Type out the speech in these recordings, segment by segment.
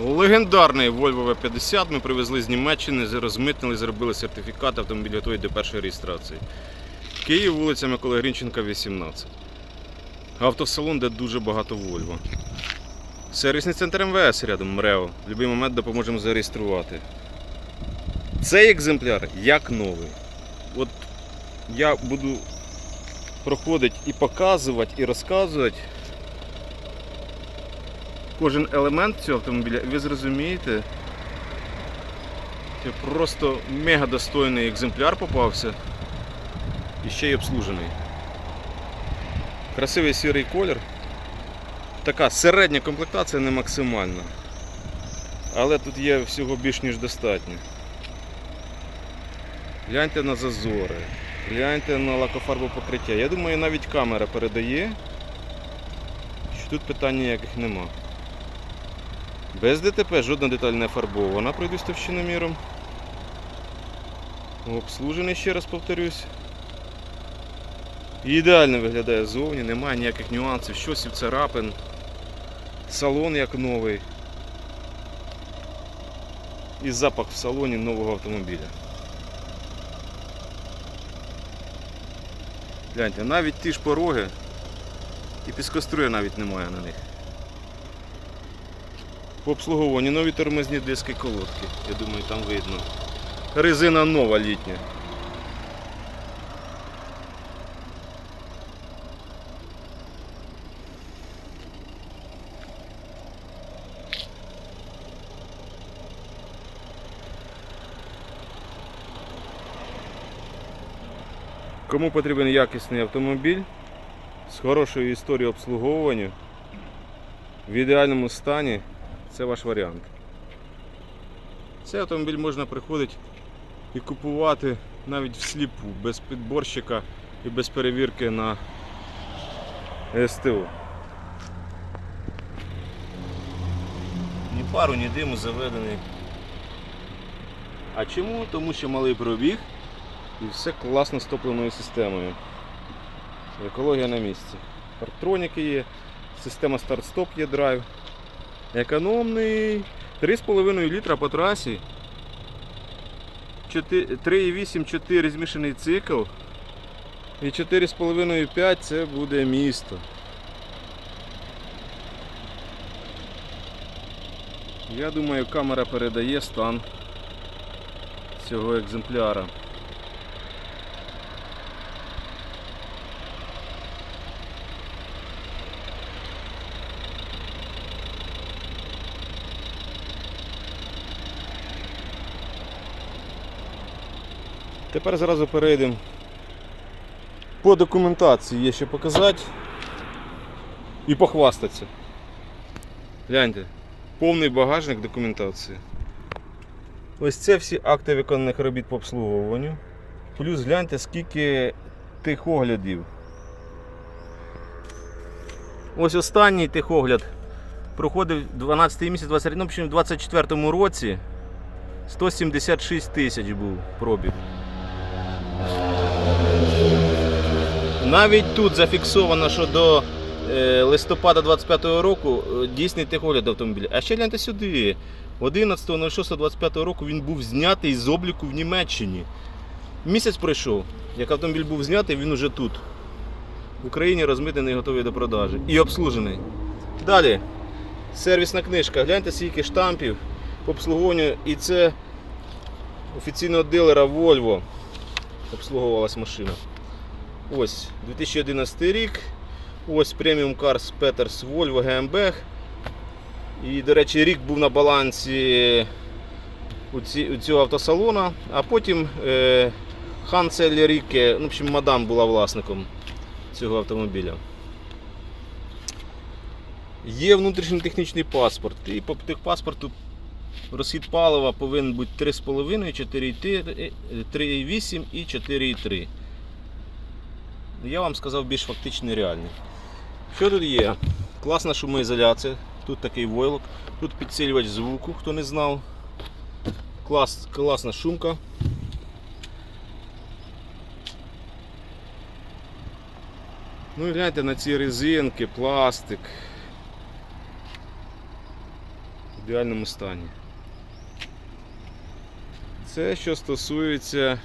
Легендарний Volvo V50 ми привезли з Німеччини, розмитнили, зробили сертифікат, автомобіль готовий до першої реєстрації. Київ, вулиця Миколи Грінченка, 18. Автосалон, де дуже багато Volvo. Сервісний центр МВС рядом МРЕО. В будь-який момент допоможемо зареєструвати. Цей екземпляр як новий. От я буду проходити і показувати, і розказувати кожен елемент цього автомобіля, ви зрозумієте, що просто мега достойний екземпляр попався і ще й обслужений. Красивий сірий колір. Така середня комплектація не максимальна. Але тут є всього більш ніж достатньо. Гляньте на зазори, гляньте на лакофарбове покриття. Я думаю, навіть камера передає, що тут питань ніяких нема. Без ДТП жодна деталь не фарбована, пройдусь товщиноміром. Обслужений, ще раз повторюсь. Ідеально виглядає ззовні, немає ніяких нюансів, щось і царапин. Салон як новий. І запах в салоні нового автомобіля. Гляньте, навіть ті ж пороги і піскоструя навіть немає на них. По обслуговуванню нові тормозні диски колодки. Я думаю, там видно. Резина нова літня. Кому потрібен якісний автомобіль з хорошою історією обслуговування в ідеальному стані, це ваш варіант. Цей автомобіль можна приходити і купувати навіть всліпу, без підборщика і без перевірки на СТО. Ні пару, ні диму заведений. А чому? Тому що малий пробіг і все класно з топливною системою. Екологія на місці. Парктроніки є, система старт-стоп є драйв. Економний. 3,5 літра по трасі. 3,8-4 змішаний цикл. І 4,5-5 це буде місто. Я думаю, камера передає стан цього екземпляра. Тепер зразу перейдемо по документації є що показати і похвастатися. Гляньте, повний багажник документації. Ось це всі акти виконаних робіт по обслуговуванню. Плюс гляньте, скільки тихоглядів. Ось останній тихогляд проходив 12 місяць 23, ну, в 24 році 176 тисяч був пробіг. Навіть тут зафіксовано, що до е, листопада 25-го року е, дійсний техогляд автомобіля. А ще гляньте сюди. 11.06.25 року він був знятий з обліку в Німеччині. Місяць пройшов, як автомобіль був знятий, він уже тут. В Україні розмитнений, готовий до продажі. І обслужений. Далі. Сервісна книжка. Гляньте, скільки штампів по обслуговуванню. І це офіційного дилера Volvo обслуговувалась машина. Ось 2011 рік. Ось Premium Cars Peters Volvo GmbH. І, до речі, рік був на балансі у, ці, у цього автосалона, а потім е, Ханцель Ріке, ну, в общем, мадам була власником цього автомобіля. Є внутрішній технічний паспорт. І по техпаспорту розхід палива повинен бути 3,5, 4,3, 3,8 і 4,3. Я вам сказав більш фактичний реальний. Що тут є? Класна шумоізоляція, тут такий войлок, тут підсилювач звуку, хто не знав. Клас, класна шумка. Ну і гляньте на ці резинки, пластик. В ідеальному стані. Це що стосується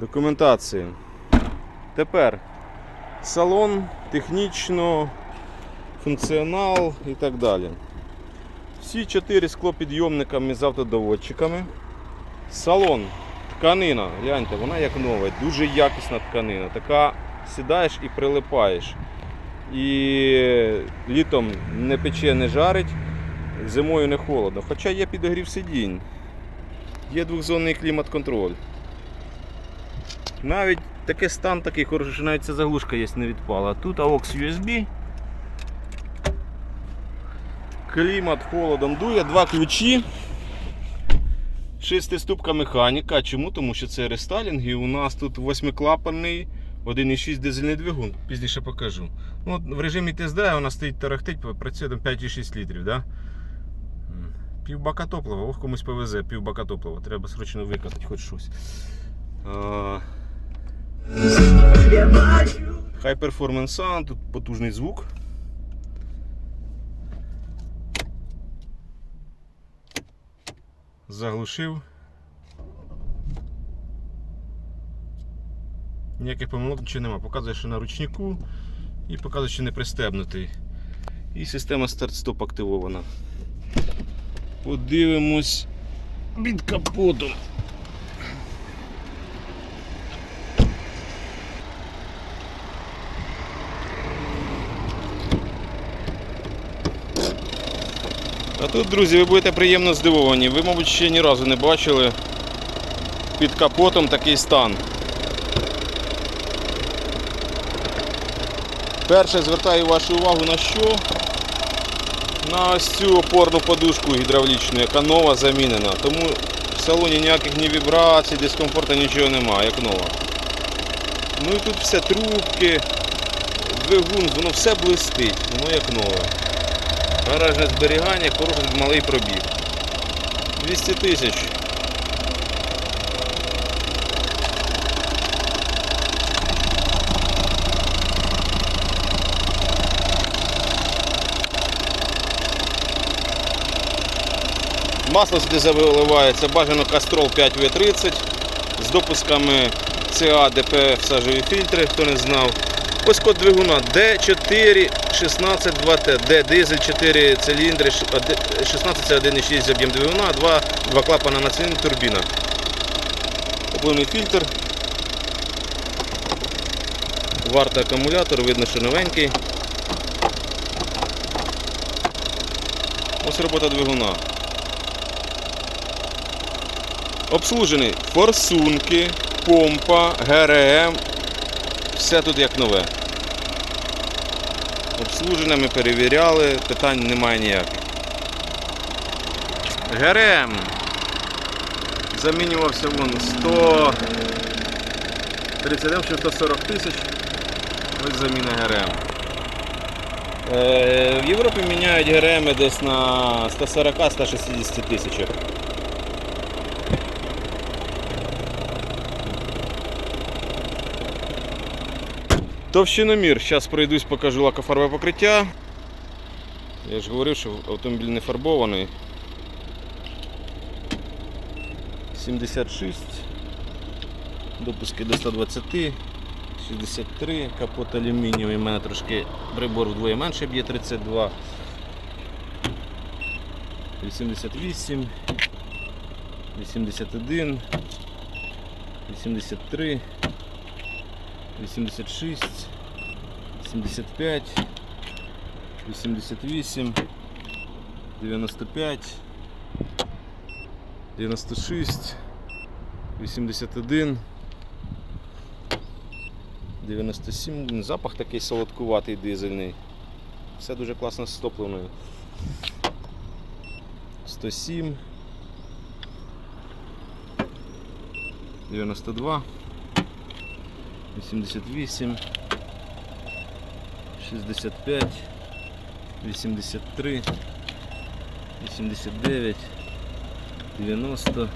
документації. Тепер салон, технічно, функціонал і так далі. Всі чотири склопідйомниками з автодоводчиками. Салон, тканина, гляньте, вона як нова, дуже якісна тканина. Така сідаєш і прилипаєш. І літом не пече, не жарить, зимою не холодно. Хоча є підогрів сидінь, є двохзонний клімат-контроль. Навіть такий стан такий хороший, що навіть ця заглушка є, не відпала. Тут AUX USB. Клімат холодом дує, два ключі. Шестиступка механіка. Чому? Тому що це рестайлінг і у нас тут восьмиклапанний 1,6 дизельний двигун. Пізніше покажу. Ну, в режимі ТСД вона стоїть тарахтить, працює там 5,6 літрів. Да? Півбака топлива, ох комусь повезе, півбака топлива. Треба срочно викатати хоч щось. А, High Performance Sound, тут потужний звук. Заглушив. Ніяких помилок нічого нема. Показує, що на ручнику і показує, що не пристебнутий. І система старт-стоп активована. Подивимось під капотом. А тут, друзі, ви будете приємно здивовані. Ви, мабуть, ще ні разу не бачили під капотом такий стан. Перше звертаю вашу увагу на що? На ось цю опорну подушку гідравлічну, яка нова замінена. Тому в салоні ніяких ні вібрацій, дискомфорту, нічого немає, як нова. Ну і тут все трубки, двигун, воно все блистить, воно як нове. Гаражне зберігання, хороший малий пробіг. 200 тисяч. Масло сюди заливається, бажано кастрол 5В30 з допусками ЦА, ДП всажові фільтри, хто не знав. Ось код двигуна D4 16 2T, D дизель 4 циліндри, 16 це 1,6 об'єм двигуна, 2, 2 клапана на циліндр, турбіна. Обливний фільтр. Варта акумулятор, видно, що новенький. Ось робота двигуна. Обслужений форсунки, помпа, ГРМ. Все тут як нове. Обслужене, ми перевіряли, питань немає ніяких. ГРМ. Замінювався вон 100 37 чи 140 тисяч. Ось заміна ГРМ. Е, в Європі міняють ГРМ десь на 140-160 тисячах. Товщиномір. Зараз пройдусь, покажу лакофарбове покриття. Я ж говорив, що автомобіль не фарбований. 76, допуски до 120, 63, капот алюмінієвий, у мене трошки прибор вдвоє менше б'є 32, 88, 81, 83. 86, 75, 88, 95, 96, 81, 97. Запах такий солодкуватий дизельний. Все дуже класно з топливною. 107, 92. 88, 65, 83, 89, 90,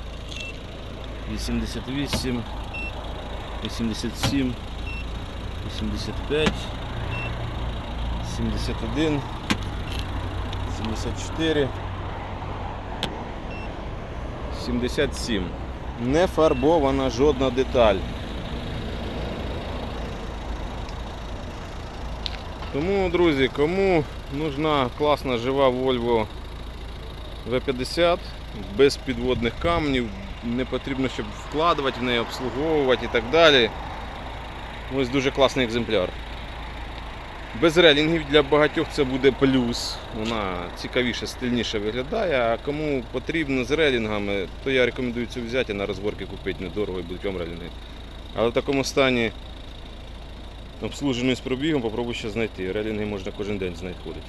88, 87, 85, 71, 74, 77. Не фарбована жодна деталь. Тому, друзі, кому нужна класна жива Volvo V50 без підводних камнів, не потрібно, щоб вкладувати в неї, обслуговувати і так далі. Ось дуже класний екземпляр. Без релінгів для багатьох це буде плюс. Вона цікавіше, стильніше виглядає. А кому потрібно з релінгами, то я рекомендую цю взяти на розборки купити недорого і вам релінги. Але в такому стані обслужений з пробігом, попробуй ще знайти. Релінги можна кожен день знаходити.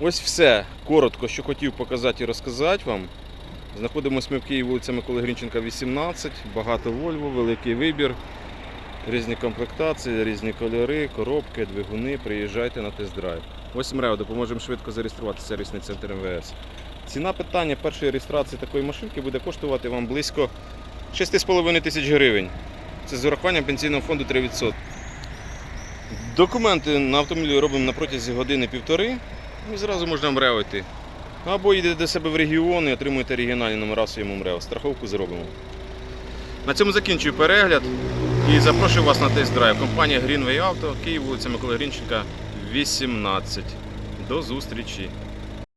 Ось все. Коротко, що хотів показати і розказати вам. Знаходимося ми в Києві вулиця Миколи Грінченка, 18. Багато Вольво, великий вибір. Різні комплектації, різні кольори, коробки, двигуни. Приїжджайте на тест-драйв. Ось МРЕО, допоможемо швидко зареєструвати сервісний центр МВС. Ціна питання першої реєстрації такої машинки буде коштувати вам близько 6,5 тисяч гривень. Це з урахуванням пенсійного фонду 3%. Документи на автомобілі робимо на протязі години-півтори і зразу можна МРЕО йти. Або йдете до себе в регіон і отримуєте регіональні номера в своєму мрево. Страховку зробимо. На цьому закінчую перегляд і запрошую вас на тест-драйв. Компанія Greenway Auto, Київ, вулиця Микола Грінченка, 18. До зустрічі!